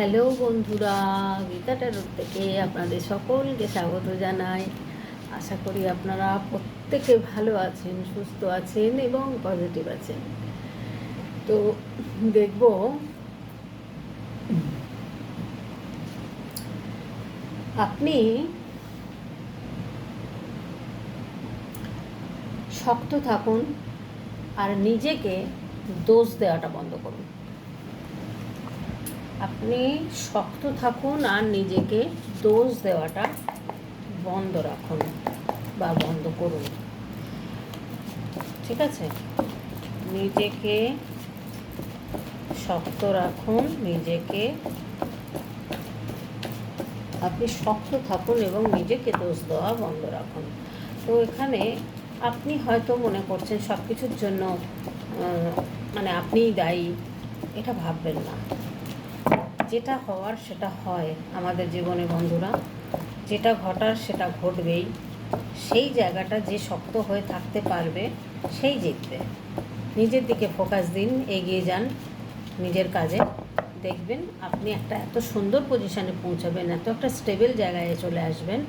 Hello বন্ধুরা, গীতা ট্যারোর থেকে আপনাদের সকলকে স্বাগত জানাই। আশা করি আপনারা প্রত্যেকে ভালো আছেন, সুস্থ আছেন এবং পজিটিভ আছেন। তো দেখব, আপনি শক্ত থাকুন আর নিজেকে দোষ দেওয়াটা বন্ধ করুন। আপনি শক্ত থাকুন আর নিজেকে দোষ দেওয়াটা বন্ধ রাখুন বা বন্ধ করুন। ঠিক আছে? নিজেকে শক্ত রাখুন, নিজেকে আপনি শক্ত থাকুন এবং নিজেকে দোষ দেওয়া বন্ধ রাখুন। তো এখানে আপনি হয়তো মনে করছেন সব কিছুর জন্য মানে আপনিই দায়ী, এটা ভাববেন না। যেটা হওয়ার সেটা হয় আমাদের জীবনে বন্ধুরা। যেটা ঘটার সেটা ঘটবেই। সেই জায়গাটা যে শক্ত হয়ে থাকতে পারবে, সেই জিতবে। নিজের দিকে ফোকাস দিন, এগিয়ে যান নিজের কাজে। দেখবেন আপনি একটা এত সুন্দর পজিশানে পৌঁছাবেন, এত একটা স্টেবল জায়গায় চলে আসবেন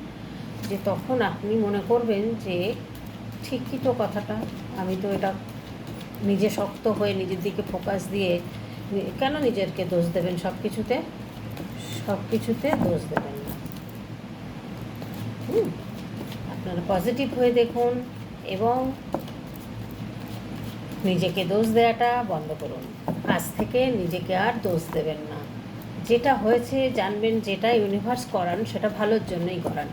যে তখন আপনি মনে করবেন যে, ঠিকই তো কথাটা। আমি তো এটা নিজে শক্ত হয়ে নিজের দিকে ফোকাস দিয়ে কেন নিজেরকে দোষ দেবেন সব কিছুতে সব কিছুতে দোষ দেবেন না। হুম। আপনারা পজিটিভ হয়ে দেখুন এবং নিজেকে দোষ দেওয়াটা বন্ধ করুন। আজ থেকে নিজেকে আর দোষ দেবেন না। যেটা হয়েছে, জানবেন, যেটা ইউনিভার্স করান, সেটা ভালোর জন্যই করান।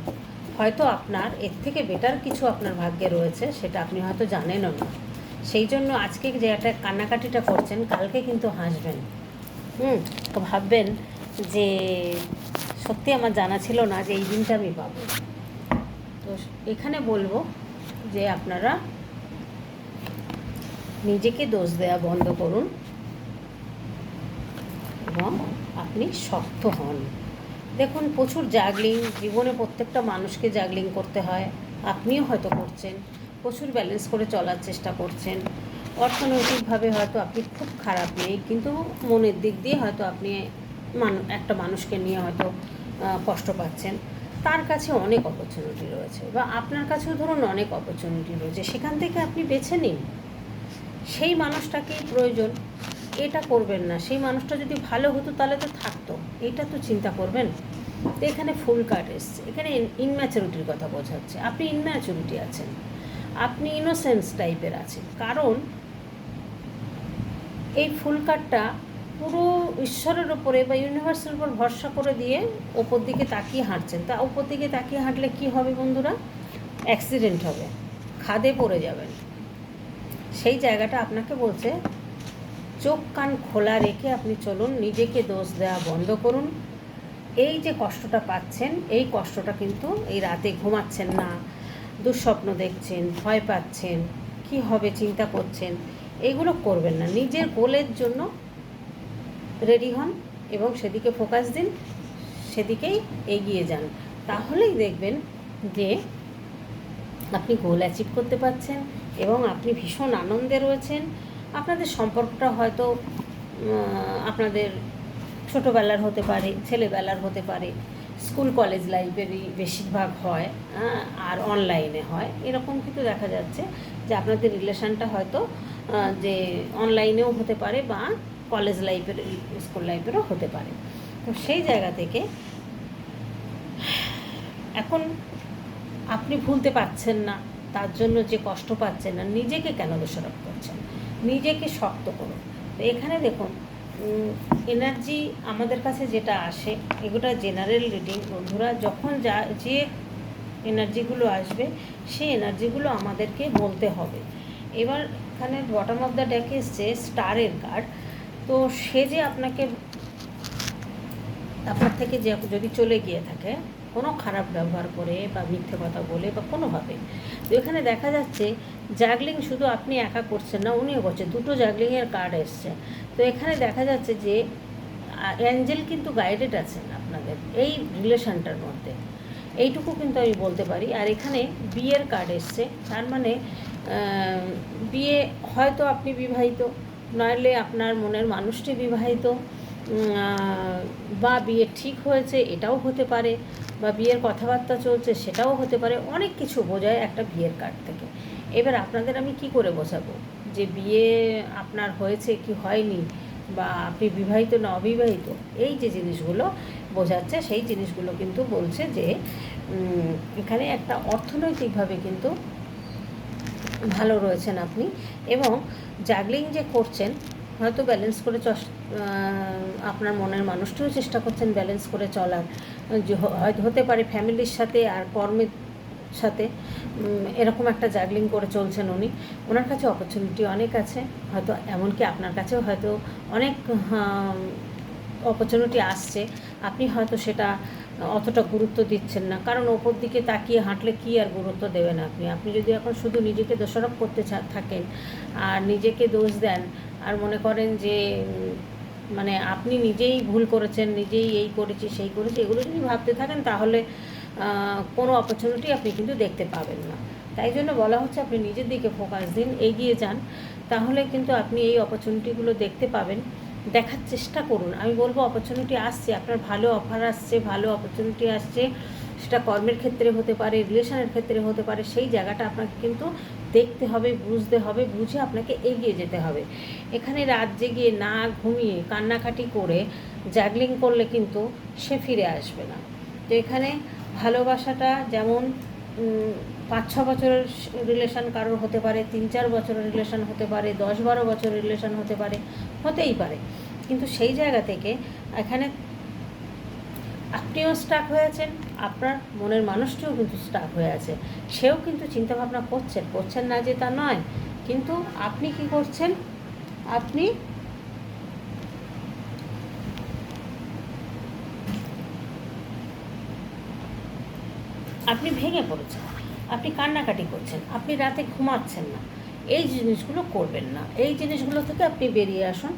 হয়তো আপনার, এর থেকে বেটার কিছু আপনার ভাগ্যে রয়েছে, সেটা আপনি হয়তো জানেনও না। সেই জন্য আজকে যে একটা কান্নাকাটিটা করছেন, কালকে কিন্তু হাসবেন। হুম, তো ভাববেন যে সত্যি আমার জানা ছিল না যে এই দিনটা আমি পাবো। তো এখানে বলব যে আপনারা নিজেকে দোষ দেওয়া বন্ধ করুন এবং আপনি শক্ত হন। দেখুন, প্রচুর জাগলিং জীবনে প্রত্যেকটা মানুষকে জাগলিং করতে হয়। আপনিও হয়তো করছেন। প্রচুর ব্যালেন্স করে চলার চেষ্টা করছেন। অর্থনৈতিকভাবে হয়তো আপনি খুব খারাপ নেই, কিন্তু মনের দিক দিয়ে হয়তো আপনি মানু, একটা মানুষকে নিয়ে হয়তো কষ্ট পাচ্ছেন। তার কাছে অনেক অপরচুনিটি রয়েছে বা আপনার কাছেও ধরুন অনেক অপরচুনিটি রয়েছে। সেখান থেকে আপনি বেছে নিন। সেই মানুষটাকেই প্রয়োজন। এটা করবেন না। সেই মানুষটা যদি ভালো হতো তাহলে তো থাকতো। এটা তো চিন্তা করবেন? তো এখানে ফুল কার্ড এসছে। এখানে ইনম্যাচুরিটির কথা বোঝাচ্ছে। আপনি ইনম্যাচুরিটি আছেন। আপনি ইনোসেন্স টাইপের আছেন। কারণ এই ফুল পুরো ঈশ্বরের ওপরে বা ইউনিভার্সের উপর ভরসা করে দিয়ে ওপর দিকে তাকিয়ে হাঁটছেন। তা ওপর দিকে তাকিয়ে হাঁটলে কি হবে বন্ধুরা? অ্যাক্সিডেন্ট হবে। খাদে পড়ে যাবেন। সেই জায়গাটা আপনাকে বলছে, চোখ কান খোলা রেখে আপনি চলুন, নিজেকে দোষ দেওয়া বন্ধ করুন। এই যে কষ্টটা পাচ্ছেন, এই কষ্টটা কিন্তু এই রাতে ঘুমাচ্ছেন না। দুঃস্বপ্ন দেখছেন, ভয় পাচ্ছেন, কি হবে, চিন্তা করছেন, এগুলো করবেন না। নিজের গোলের জন্য রেডি হন এবং সেদিকে ফোকাস দিন, সেদিকেই এগিয়ে যান। তাহলেই দেখবেন যে আপনি গোল অ্যাচিভ করতে পারছেন এবং আপনি ভীষণ আনন্দে রয়েছেন। আপনাদের সম্পর্কটা হয়তো আপনাদের ছোটোবেলার হতে পারে, ছেলেবেলার হতে পারে। স্কুল কলেজ লাইফেরই বেশিরভাগ হয় হ্যাঁ, আর অনলাইনে হয়। এরকম কিন্তু দেখা যাচ্ছে যে আপনাদের রিলেশনটা হয়তো যে অনলাইনেও হতে পারে বা কলেজ লাইফের স্কুল লাইফেরও হতে পারে। তো সেই জায়গা থেকে এখন আপনি ভুলতে পারছেন না তার জন্য যে কষ্ট পাচ্ছেন না নিজেকে কেন দোষারোপ করছেন? নিজেকে শক্ত করুন। এখানে দেখুন এনার্জি আমাদের কাছে যেটা আসে, এগুলো জেনারেল রিডিং বন্ধুরা, যখন যা, যে এনার্জিগুলো আসবে, সেই এনার্জিগুলো আমাদেরকে বলতে হবে। এবার এখানে বটম অফ দ্য ডেকে এসছে স্টারের কার্ড তো সে যে আপনাকে, আপনার থেকে যে যদি চলে গিয়ে থাকে, কোনো খারাপ ব্যবহার করে বা মিথ্যে কথা বলে বা কোনোভাবে। তো এখানে দেখা যাচ্ছে জাগলিং শুধু আপনি একা করছেন না, উনিও করছেন। দুটো জাগলিংয়ের কার্ড এসছে। তো এখানে দেখা যাচ্ছে যে অ্যাঞ্জেল কিন্তু গাইডেড আছেন আপনাদের এই রিলেশনটার মধ্যে। এইটুকু কিন্তু আমি বলতে পারি। আর এখানে বিয়ের কার্ড এসছে। তার মানে বিয়ে হয়তো আপনি বিবাহিত, নইলে আপনার মনের মানুষটি বিবাহিত বা বিয়ে ঠিক হয়েছে, এটাও হতে পারে, বা বিয়ের কথাবার্তা চলছে, সেটাও হতে পারে, অনেক কিছু বোঝায় একটা বিয়ের কার্ড থেকে। এবার আপনাদের আমি কি করে বোঝাবো? যে বিয়ে আপনার হয়েছে কি হয়নি বা আপনি বিবাহিত না অবিবাহিত, এই যে জিনিসগুলো বোঝাচ্ছে, সেই জিনিসগুলো কিন্তু বলছে যে এখানে একটা অর্থনৈতিকভাবে কিন্তু ভালো রয়েছেন আপনি এবং জাগলিং যে করছেন, হয়তো ব্যালেন্স করে চস আপনার মনের মানুষটিও চেষ্টা করছেন ব্যালেন্স করে চলার। হতে পারে ফ্যামিলির সাথে আর কর্মের সাথে। এরকম একটা জাগলিং করে চলছেন উনি। ওনার কাছে অপরচুনিটি অনেক আছে, হয়তো এমনকি আপনার কাছেও হয়তো অনেক অপরচুনিটি আসছে। আপনি হয়তো সেটা অতটা গুরুত্ব দিচ্ছেন না। কারণ ওপর দিকে তাকিয়ে হাঁটলে কি আর গুরুত্ব দেবেন আপনি? আপনি যদি এখন শুধু নিজেকে দোষারোপ করতে থাকেন আর নিজেকে দোষ দেন আর মনে করেন যে মানে আপনি নিজেই ভুল করেছেন, নিজেই এই করেছি, সেই করেছি, এগুলো যদি ভাবতে থাকেন তাহলে কোনো অপরচুনিটি আপনি কিন্তু দেখতে পাবেন না। তাই জন্য বলা হচ্ছে আপনি নিজের দিকে ফোকাস দিন, এগিয়ে যান। তাহলে কিন্তু আপনি এই অপরচুনিটিগুলো দেখতে পাবেন। দেখার চেষ্টা করুন। আমি বলব অপরচুনিটি আসছে, আপনার ভালো অফার আসছে, ভালো অপরচুনিটি আসছে। সেটা কর্মের ক্ষেত্রে হতে পারে রিলেশনের ক্ষেত্রে হতে পারে, সেই জায়গাটা আপনাকে কিন্তু দেখতে হবে, বুঝতে হবে, বুঝে আপনাকে এগিয়ে যেতে হবে। এখানে রাত জেগে না ঘুমিয়ে কান্নাকাটি করে জাগলিং করলে কিন্তু সে ফিরে আসবে না। তো এখানে ভালোবাসাটা যেমন পাঁচ, ছ বছরের রিলেশন কারোর হতে পারে, তিন, চার বছরের রিলেশান হতে পারে, দশ, বারো বছরের রিলেশান হতে পারে, হতেই পারে। কিন্তু সেই জায়গা থেকে এখানে আপনিও স্টাক হয়ে আছেন, আপনার মনের মানুষটিও কিন্তু স্টাক হয়ে আছে। সেও কিন্তু চিন্তাভাবনা করছেন করছেন না যে তা নয়। কিন্তু আপনি কি করছেন? আপনি আপনি ভেঙে পড়েছেন, আপনি কান্নাকাটি করছেন, আপনি রাতে ঘুমাচ্ছেন না, এই জিনিসগুলো করবেন না। এই জিনিসগুলো থেকে আপনি বেরিয়ে আসুন।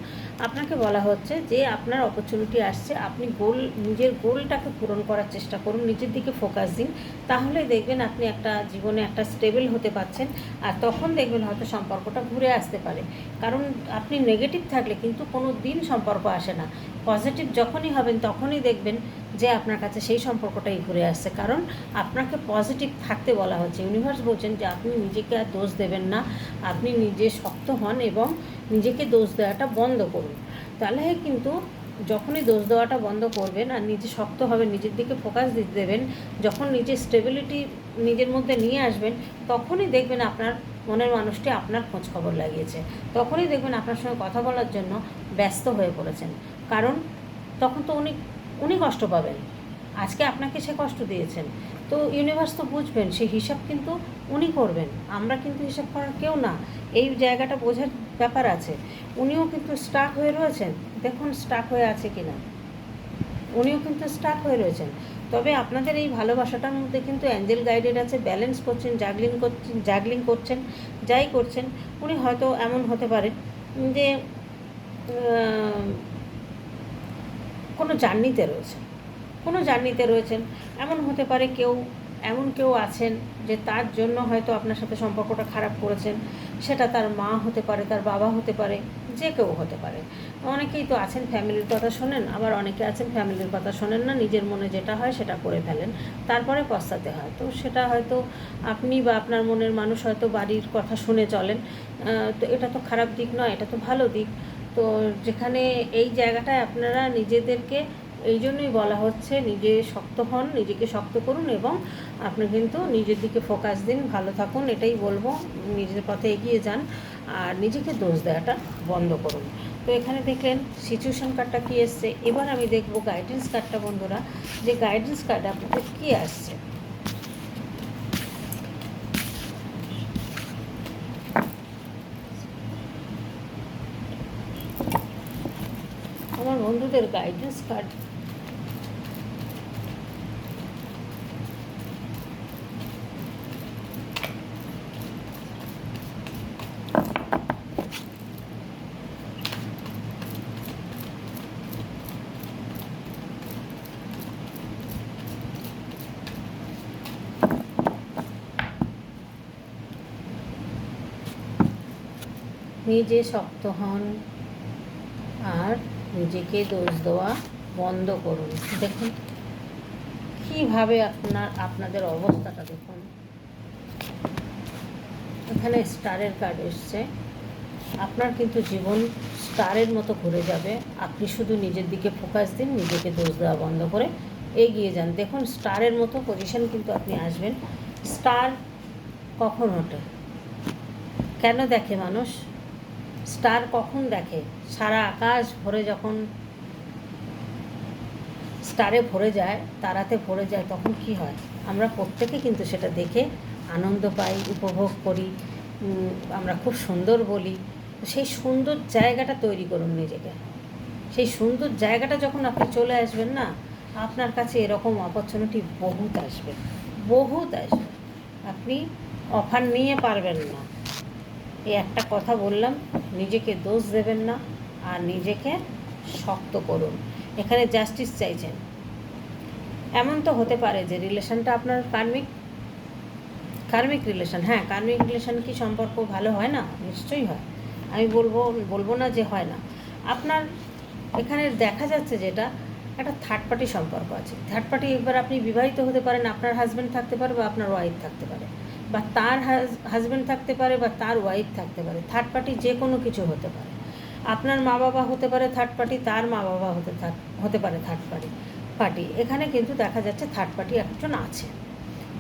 আপনাকে বলা হচ্ছে যে আপনার অপরচুনিটি আসছে, আপনি গোল নিজের গোলটাকে পূরণ করার চেষ্টা করুন, নিজের দিকে ফোকাস দিন। তাহলে দেখবেন আপনি একটা জীবনে একটা স্টেবল হতে পারছেন আর তখন দেখবেন হয়তো সম্পর্কটা ঘুরে আসতে পারে। কারণ আপনি নেগেটিভ থাকলে কিন্তু কোনো দিন সম্পর্ক আসে না। পজিটিভ যখনই হবেন, তখনই দেখবেন যে আপনার কাছে সেই সম্পর্কটাই ঘুরে আসছে। কারণ আপনাকে পজিটিভ থাকতে বলা হচ্ছে। ইউনিভার্স বলছেন যে আপনি নিজেকে আর দোষ দেবেন না। আপনি নিজে শক্ত হন এবং নিজেকে দোষ দেওয়াটা বন্ধ করুন। তাহলে কিন্তু যখনই দোষ দেওয়াটা বন্ধ করবেন আর নিজে শক্ত হবে নিজের দিকে ফোকাস দিতে দেবেন, যখন নিজের স্টেবিলিটি নিজের মধ্যে নিয়ে আসবেন, তখনই দেখবেন আপনার মনের মানুষটি আপনার খোঁজ খবর লাগিয়েছে। তখনই দেখবেন আপনার সঙ্গে কথা বলার জন্য ব্যস্ত হয়ে পড়েছেন। কারণ তখন তো উনি উনি কষ্ট পাবেন। আজকে আপনাকে সে কষ্ট দিয়েছেন। তো ইউনিভার্স তো বুঝবেন সেই হিসাব কিন্তু উনি করবেন। আমরা কিন্তু হিসাব করার কেউ না। এই জায়গাটা বোঝার ব্যাপার আছে। উনিও কিন্তু স্টাক হয়ে রয়েছেন। দেখুন স্টাক হয়ে আছে কি না উনিও কিন্তু স্টাক হয়ে রয়েছেন। তবে আপনাদের এই ভালোবাসাটার মধ্যে কিন্তু অ্যাঞ্জেল গাইডেড আছে ব্যালেন্স করছেন জাগলিং করছেন জাগলিং করছেন, যাই করছেন, উনি হয়তো এমন হতে পারে যে কোনো জার্নিতে রয়েছেন। কোনো জার্নিতে রয়েছেন। এমন হতে পারে কেউ, এমন কেউ আছেন যে তার জন্য হয়তো আপনার সাথে সম্পর্কটা খারাপ করেছেন। সেটা তার মা হতে পারে, তার বাবা হতে পারে, যে কেউ হতে পারে। অনেকেই তো আছেন ফ্যামিলির কথা শোনেন, আবার অনেকে আছেন ফ্যামিলির কথা শোনেন না, নিজের মনে যেটা হয় সেটা করে ফেলেন। তারপরে পস্তাতে হয়। তো সেটা হয়তো আপনি বা আপনার মনের মানুষ হয়তো বাড়ির কথা শুনে চলেন। তো এটা তো খারাপ দিক নয়, এটা তো ভালো দিক। তো যেখানে এই জায়গাটায় আপনারা নিজেদেরকে এই জন্যই বলা হচ্ছে, নিজে শক্ত হন, নিজেকে শক্ত করুন এবং আপনি কিন্তু নিজের দিকে ফোকাস দিন, ভালো থাকুন, এটাই বলব। নিজের পথে এগিয়ে যান আর নিজেকে দোষ দেওয়াটা বন্ধ করুন। তো এখানে দেখলেন সিচুয়েশন কার্ডটা কী এসছে? এবার আমি দেখব গাইডেন্স কার্ডটা বন্ধুরা, যে গাইডেন্স কার্ড আপনাদের কী আসছে? আমার বন্ধুদের গাইডেন্স কার্ড নিজে শক্ত হন আর নিজেকে দোষ দেওয়া বন্ধ করুন। দেখুন, কীভাবে আপনার, আপনাদের অবস্থাটা দেখুন। এখানে স্টারের কার্ড এসছে। আপনার কিন্তু জীবন স্টারের মতো ঘুরে যাবে। আপনি শুধু নিজের দিকে ফোকাস দিন, নিজেকে দোষ দেওয়া বন্ধ করে এগিয়ে যান। দেখুন, স্টারের মতো পজিশন কিন্তু আপনি আসবেন। স্টার কখন ওঠে? কেন দেখে মানুষ? স্টার কখন দেখে? সারা আকাশ ভরে যখন স্টারে ভরে যায়, তারাতে ভরে যায়, তখন কি হয়? আমরা প্রত্যেকে কিন্তু সেটা দেখে আনন্দ পাই, উপভোগ করি আমরা খুব সুন্দর বলি। সেই সুন্দর জায়গাটা তৈরি করুন নিজেকে। সেই সুন্দর জায়গাটা যখন আপনি চলে আসবেন না, আপনার কাছে এরকম অপরচুনিটি বহুত আসবে বহুত আসবে। আপনি অফার নিয়ে পারবেন না। এই একটা কথা বললাম, নিজেকে দোষ দেবেন না আর নিজেকে শক্ত করুন। এখানে জাস্টিস চাইছেন। এমন তো হতে পারে যে রিলেশনটা আপনার কার্মিক কার্মিক রিলেশন হ্যাঁ কার্মিক রিলেশন কি সম্পর্ক ভালো হয় না? নিশ্চয়ই হয়। আমি বলব বলব না যে হয় না। আপনার এখানে দেখা যাচ্ছে যেটা, একটা থার্ড পার্টি সম্পর্ক আছে। থার্ড পার্টি এবার আপনি বিবাহিত হতে পারেন, আপনার হাজব্যান্ড থাকতে পারে বা আপনার ওয়াইফ থাকতে পারে। বা তার হাজব্যান্ড থাকতে পারে বা তার ওয়াইফ থাকতে পারে থার্ড পার্টি যে কোনো কিছু হতে পারে। আপনার মা বাবা হতে পারে থার্ড পার্টি তার মা বাবা হতে হতে পারে থার্ড পার্টি পার্টি এখানে কিন্তু দেখা যাচ্ছে থার্ড পার্টি একজন আছে।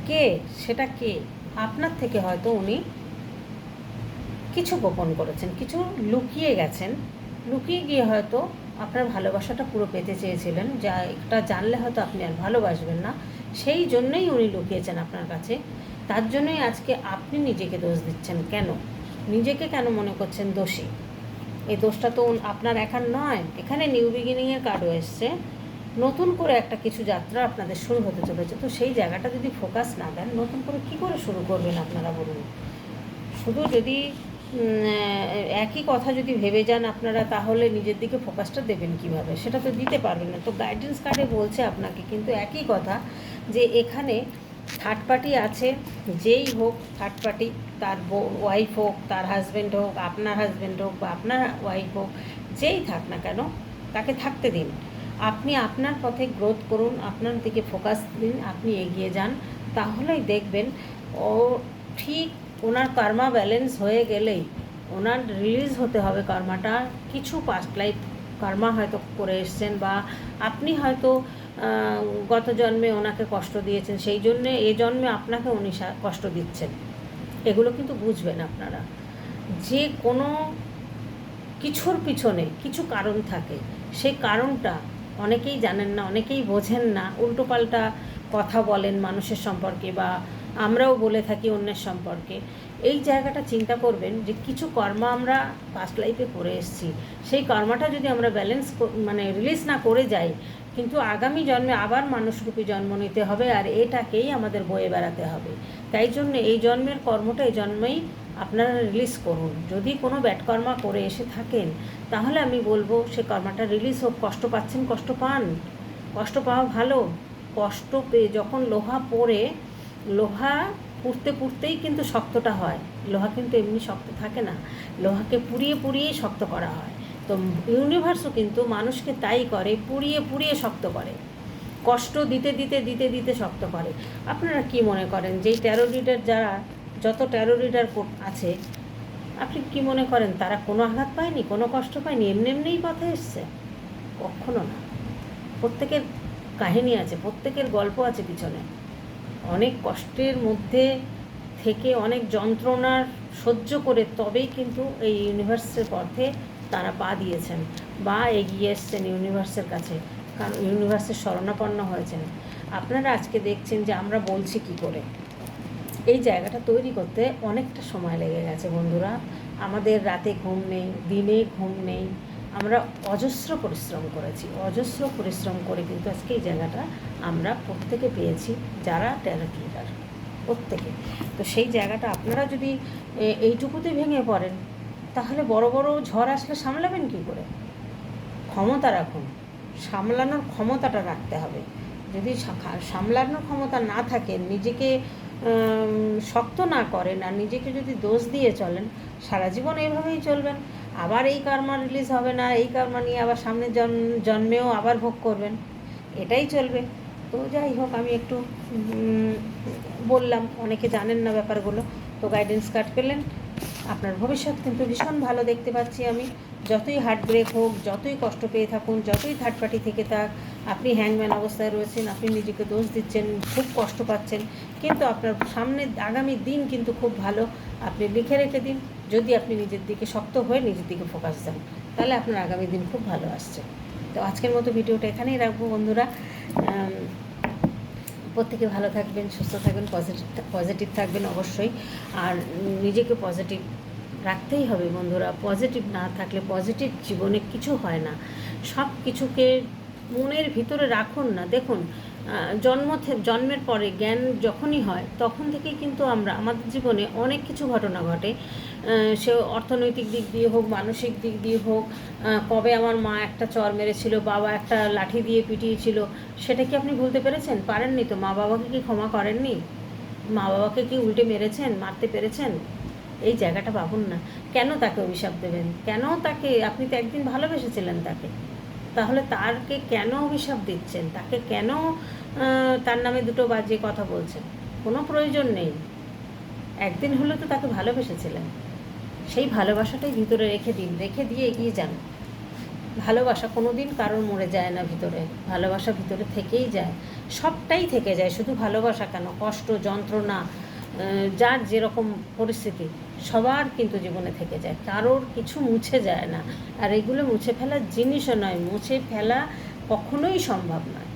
কে? সেটা কে? আপনার থেকে হয়তো উনি কিছু গোপন করেছেন, কিছু লুকিয়ে গেছেন। লুকিয়ে গিয়ে হয়তো আপনার ভালোবাসাটা পুরো পেতে চেয়েছিলেন, যা এটা জানলে হয়তো আপনি আর ভালোবাসবেন না। সেই জন্যই উনি লুকিয়েছেন আপনার কাছে। তার জন্যই আজকে আপনি নিজেকে দোষ দিচ্ছেন। কেন? নিজেকে কেন মনে করছেন দোষী? এই দোষটা তো আপনার একার নয়। এখানে নিউ বিগিনিংয়ের কার্ডও এসছে। নতুন করে একটা কিছু যাত্রা আপনাদের শুরু হতে চলেছে। তো সেই জায়গাটা যদি ফোকাস না দেন, নতুন করে কী করে শুরু করবেন আপনারা বলুন? শুধু যদি একই কথা যদি ভেবে যান আপনারা, তাহলে নিজের দিকে ফোকাসটা দেবেন কীভাবে? সেটা তো দিতে পারবেন না। তো গাইডেন্স কার্ডে বলছে আপনাকে, কিন্তু একই কথা যে এখানে থার্ড পার্টি আছে, যেই হোক থার্ড পার্টি তার ওয়াইফ হোক, তার হাজব্যান্ড হোক, আপনার হাজব্যান্ড হোক বা আপনার ওয়াইফ হোক, যেই থাক না কেন, তাকে থাকতে দিন। আপনি আপনার পথে গ্রোথ করুন, আপনার দিকে ফোকাস দিন, আপনি এগিয়ে যান, তাহলেই দেখবেন ও ঠিক ওনার কার্মা ব্যালেন্স হয়ে গেলেই, ওনার রিলিজ হতে হবে কার্মাটা কিছু পাস্ট লাইফ কার্মা হয়তো করে এসছেন বা আপনি হয়তো গত জন্মে ওনাকে কষ্ট দিয়েছেন, সেই জন্যে এ জন্মে আপনাকে উনি কষ্ট দিচ্ছেন। এগুলো কিন্তু বুঝবেন আপনারা। যে কোনো কিছুর পিছনে কিছু কারণ থাকে, সেই কারণটা অনেকেই জানেন না, অনেকেই বোঝেন না। উল্টোপাল্টা কথা বলেন মানুষের সম্পর্কে বা আমরাও বলে থাকি অন্যের সম্পর্কে। এই জায়গাটা চিন্তা করবেন যে কিছু কর্ম আমরা পাস্ট লাইফে করে এসেছি। সেই কর্মটা যদি আমরা ব্যালেন্স মানে রিলিজ না করে যাই কিন্তু আগামী জন্মে আবার মানুষরূপী জন্ম নিতে হবে আর এটাকেই আমাদের বয়ে বেড়াতে হবে। তাই জন্য এই জন্মের কর্মটা এই জন্মেই আপনারা রিলিজ করুন। যদি কোনো ব্যাটকর্মা করে এসে থাকেন, তাহলে আমি বলব সে কর্মাটা রিলিজ হোক। কষ্ট পাচ্ছেন, কষ্ট পান। কষ্ট পাওয়া ভালো। কষ্ট পেয়ে যখন লোহা পরে লোহা পুড়তে পুড়তেই কিন্তু শক্তটা হয়। লোহা কিন্তু এমনি শক্ত থাকে না। লোহাকে পুড়িয়ে পুড়িয়েই শক্ত করা হয়। তো ইউনিভার্সও কিন্তু মানুষকে তাই করে, পুড়িয়ে পুড়িয়ে শক্ত করে। কষ্ট দিতে দিতে দিতে দিতে শক্ত করে। আপনারা কি মনে করেন যেই ট্যারো রিডার যারা, যত ট্যারো রিডার আছে, আপনি কি মনে করেন তারা কোনো আঘাত পায়নি, কোনো কষ্ট পায়নি, এমনি এমনিই পথে এসছে? কখনো না। প্রত্যেকের কাহিনী আছে, প্রত্যেকের গল্প আছে পিছনে। অনেক কষ্টের মধ্যে থেকে অনেক যন্ত্রণার সহ্য করে তবেই কিন্তু এই ইউনিভার্সের পথে তারা পা দিয়েছেন। বা এগিয়ে এসছেন ইউনিভার্সের কাছে, কারণ ইউনিভার্সের শরণাপন্ন হয়েছেন। আপনারা আজকে দেখছেন যে আমরা বলছি কি করে। এই জায়গাটা তৈরি করতে অনেকটা সময় লেগে গেছে বন্ধুরা। আমাদের রাতে ঘুম নেই, দিনে ঘুম নেই। আমরা অজস্র পরিশ্রম করেছি, অজস্র পরিশ্রম করে কিন্তু আজকে এই জায়গাটা আমরা প্রত্যেকে পেয়েছি, যারা ট্যালেন্ট লিডার প্রত্যেকে। তো সেই জায়গাটা আপনারা যদি এইটুকুতে ভেঙে পড়েন তাহলে বড় বড় ঝড় আসলে সামলাবেন কী করে? ক্ষমতা রাখুন। সামলানোর ক্ষমতাটা রাখতে হবে। যদি সামলানোর ক্ষমতা না থাকে, নিজেকে শক্ত না করেন আর নিজেকে যদি দোষ দিয়ে চলেন, সারা জীবন এইভাবেই চলবেন। আবার এই কর্মা রিলিজ হবে না, এই কর্মা নিয়ে আবার সামনের জন্মেও আবার ভোগ করবেন। এটাই চলবে। তো যাই হোক, আমি একটু বললাম, অনেকে জানেন না ব্যাপারগুলো। তো গাইডেন্স কার্ড পেলেন। আপনার ভবিষ্যৎ কিন্তু ভীষণ ভালো দেখতে পাচ্ছি আমি। যতই হার্ট ব্রেক হোক, যতই কষ্ট পেয়ে থাকুন, যতই থার্ড পার্টি থেকে থাক, আপনি হ্যাংম্যান অবস্থায় রয়েছেন, আপনি নিজেকে দোষ দিচ্ছেন, খুব কষ্ট পাচ্ছেন, কিন্তু আপনার সামনে আগামী দিন কিন্তু খুব ভালো। আপনি লিখে রেখে দিন। যদি আপনি নিজের দিকে শক্ত হয়ে নিজের দিকে ফোকাস দেন, তাহলে আপনার আগামী দিন খুব ভালো আসছে। তো আজকের মতো ভিডিওটা এখানেই রাখব বন্ধুরা। প্রত্যেকে ভালো থাকবেন, সুস্থ থাকবেন পজিটিভ পজিটিভ থাকবেন অবশ্যই। আর নিজেকে পজিটিভ রাখতেই হবে বন্ধুরা। পজিটিভ না থাকলে পজিটিভ জীবনে কিছু হয় না। সব কিছুকে মনের ভিতরে রাখুন না। দেখুন জন্ম জন্মের পরে জ্ঞান যখনই হয়, তখন থেকেই কিন্তু আমরা, আমাদের জীবনে অনেক কিছু ঘটনা ঘটে। সে অর্থনৈতিক দিক দিয়ে হোক, মানসিক দিক দিয়ে হোক কবে আমার মা একটা চর মেরেছিল, বাবা একটা লাঠি দিয়ে পিটিয়েছিল, সেটা কি আপনি ভুলতে পেরেছেন? পারেননি তো? মা বাবাকে কি ক্ষমা করেননি? মা বাবাকে কি উল্টে মেরেছেন, মারতে পেরেছেন? এই জায়গাটা ভাবুন না। কেন তাকে অভিশাপ দেবেন? কেন তাকে? আপনি তো একদিন ভালোবেসেছিলেন তাকে। তাহলে তারকে কেন অভিশাপ দিচ্ছেন? তাকে কেন তার নামে দুটো বাজে কথা বলছেন? কোনো প্রয়োজন নেই। একদিন হলে তো তাকে ভালোবেসেছিলেন। সেই ভালোবাসাটাই ভিতরে রেখে দিন, রেখে দিয়ে এগিয়ে যান। ভালোবাসা কোনো দিন কারোর মরে যায় না ভিতরে, ভালোবাসা ভিতরে থেকেই যায়। সবটাই থেকে যায়, শুধু ভালোবাসা কেন? কষ্ট, যন্ত্রণা যার যেরকম পরিস্থিতি, সবার কিন্তু জীবনে থেকে যায়। কারোর কিছু মুছে যায় না। আর এগুলো মুছে ফেলার জিনিসও নয়, মুছে ফেলা কখনোই সম্ভব নয়।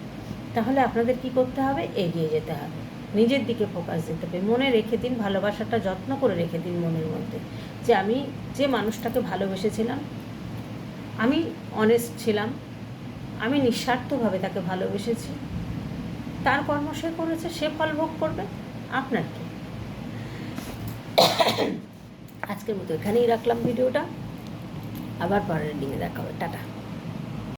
তাহলে আপনাদের কি করতে হবে? এগিয়ে যেতে হবে। নিজের দিকে ফোকাস দিতে হবে। মনে রেখে দিন, ভালোবাসাটা যত্ন করে রেখে দিন মনের মধ্যে। যে আমি যে মানুষটাকে ভালোবেসেছিলাম, আমি অনেস্ট ছিলাম, আমি নিঃস্বার্থভাবে তাকে ভালোবেসেছি, তার কর্ম সে করেছে, সে ফল ভোগ করবে, আপনার কি? আজকের মতো এখানেই রাখলাম ভিডিওটা। আবার পরের দিনে দেখা হবে। টাটা।